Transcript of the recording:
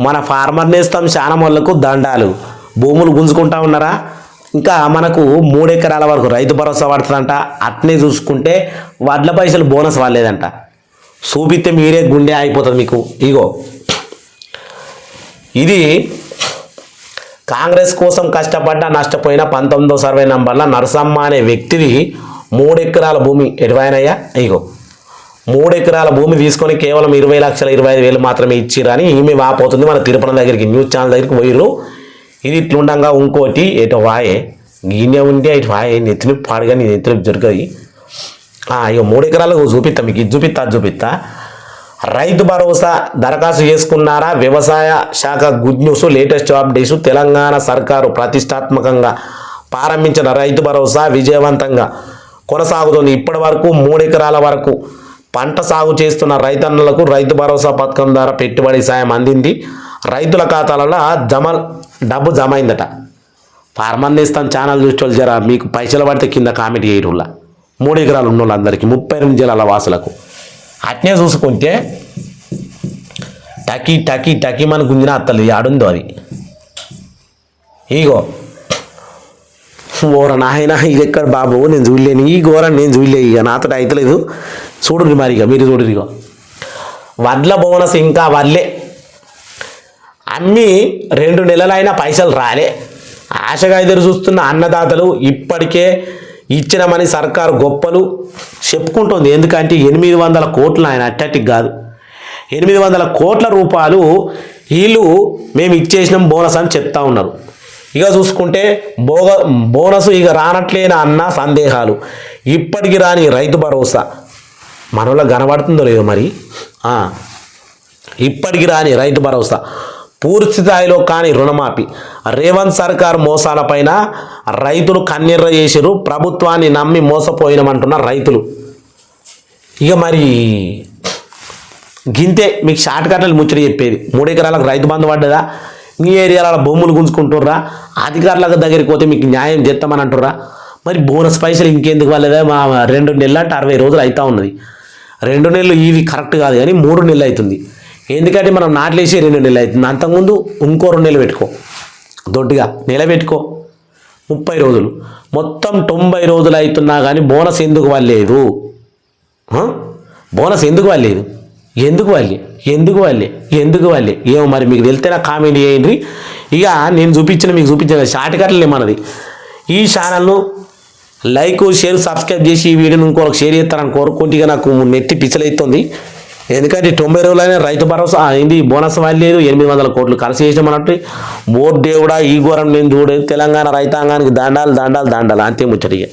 మన ఫార్మర్ని ఇస్తాం చాలా వాళ్ళకు దండాలు. భూములు గుంజుకుంటా ఉన్నారా? ఇంకా మనకు మూడు ఎకరాల వరకు రైతు భరోసా పడుతుందంట. అట్నే చూసుకుంటే వడ్ల పైసలు బోనస్ వాళ్ళేదంట చూపిస్తే మీరే గుండె అయిపోతుంది మీకు. ఇగో. ఇది కాంగ్రెస్ కోసం కష్టపడ్డ నష్టపోయిన పంతొమ్మిదో సర్వే నంబర్ల నరసమ్మ అనే వ్యక్తిది మూడు ఎకరాల భూమి ఎటువైనయ్యా? ఇగో. మూడు ఎకరాల భూమి తీసుకొని కేవలం ఇరవై లక్షల ఇరవై ఐదు వేలు మాత్రమే ఇచ్చిరని ఈమె వాపోతుంది. మన తిరుపతి దగ్గరికి న్యూస్ ఛానల్ దగ్గరికి పోయిర్రు. ఇది ఇట్లుండగా ఇంకోటి ఎటు వాయే. గిన్నె ఉంటే ఇటు వాయే. నెత్తిని పాడుగా నీ నెత్తిని జరుగుతుంది ఇక మూడు ఎకరాలకు చూపిస్తా మీకు. ఇది చూపిస్తా చూపిస్తా రైతు భరోసా దరఖాస్తు చేసుకున్నారా? వ్యవసాయ శాఖ good news latest updates. Telangana సర్కారు ప్రతిష్టాత్మకంగా ప్రారంభించిన రైతు భరోసా విజయవంతంగా కొనసాగుతుంది. ఇప్పటి వరకు మూడు ఎకరాల వరకు పంట సాగు చేస్తున్న రైతన్నలకు రైతు భరోసా పథకం ద్వారా పెట్టుబడి సాయం అందింది. రైతుల ఖాతాలలో జమ డబ్బు జమ అయిందట. ఫార్మర్ ఛానల్ చూసేవాళ్ళు జర మీకు పైసలు పడితే కింద కామెంట్ చేయరులా మూడు ఎకరాలు ఉన్న వాళ్ళందరికీ ముప్పై ఎనిమిది జిల్లాల వాసులకు. అట్నే చూసుకుంటే టకీ టకీ టకీ మన గుంజిన అత్తలు ఆడుందో అది. ఇగో ఓర నాయన ఇది ఎక్కడ బాబు? నేను చూడలేను. ఈ ఘోరం నేను చూడలే ఇక నాతో అయితలేదు. చూడుర్రి మరి ఇక మీరు చూడుర్రి వడ్ల బోనస్ ఇంకా వడ్లే అమ్మి రెండు నెలలైనా పైసలు రాలే. ఆశగా ఎదురు చూస్తున్న అన్నదాతలు ఇప్పటికే ఇచ్చినమని సర్కారు గొప్పలు చెప్పుకుంటుంది. ఎందుకంటే ఎనిమిది వందల కోట్లు ఆయన అట్టటికి కాదు. ఎనిమిది వందల కోట్ల రూపాయలు వీళ్ళు మేము ఇచ్చేసినాం బోనస్ అని చెప్తా ఉన్నారు. ఇక చూసుకుంటే బోగ బోనస్ ఇక రానట్లేనా అన్న సందేహాలు. ఇప్పటికి రాని రైతు భరోసా. మనలో కనబడుతుందో లేదో మరి? ఇప్పటికి రాని రైతు భరోసా. పూర్తి స్థాయిలో కాని రుణమాఫీ. రేవంత్ సర్కార్ మోసాలపైన రైతులు కన్నెర్ర చేసిరు ప్రభుత్వాన్ని నమ్మి మోసపోయినమంటున్న రైతులు. ఇక మరి గింతే మీకు షార్ట్ కట్లు ముచ్చట చెప్పేది. మూడు ఎకరాలకు రైతు బంధు పడ్డదా? మీ ఏరియాలో భూములు గుంజుకుంటుర్రా? అధికారులకు దగ్గరికి పోతే మీకు న్యాయం చేస్తామని అంటుర్రా? మరి బోనస్ పైసలు ఇంకెందుకు వాళ్ళదా? మా రెండు నెలలు అంటే అరవై రోజులు అవుతా ఉన్నది. రెండు నెలలు ఇవి కరెక్ట్ కాదు కానీ మూడు నెలలు అవుతుంది. ఎందుకంటే మనం నాట్లేసి రెండు నెలలు అవుతుంది. అంతకుముందు ఇంకో రెండు నెలలు పెట్టుకో. దొడ్డుగా నెల పెట్టుకో. ముప్పై రోజులు. మొత్తం తొంభై రోజులు అవుతున్నా కానీ బోనస్ ఎందుకు వాళ్ళేదు బోనస్ ఎందుకు వాళ్ళేదు ఎందుకు వాళ్ళే ఎందుకు వాళ్ళే ఎందుకు వాళ్ళే ఏమో మరి మీకు తెలితే నాకు కామెంట్ చేయండి. ఇక నేను చూపించిన మీకు చూపించిన షార్ట్ కట్లు మనది. ఈ ఛానల్ను లైక్ షేర్ సబ్స్క్రైబ్ చేసి ఈ వీడియోని ఇంకొకరికి షేర్ చేస్తారని కోరుకుంటే నాకు నెత్తి పిచ్చలైతుంది. ఎందుకంటే తొంభై రోజులైనా రైతు భరోసా అయింది బోనస్ లేదు. ఎనిమిది వందల కోట్లు ఖర్చు చేసామన్నట్టు ఓ దేవుడా ఈ ఘోరం నేను చూడలేదు. తెలంగాణ రైతాంగానికి దండాలు దండాలు దండాలు. అంతే ముచ్చటిగా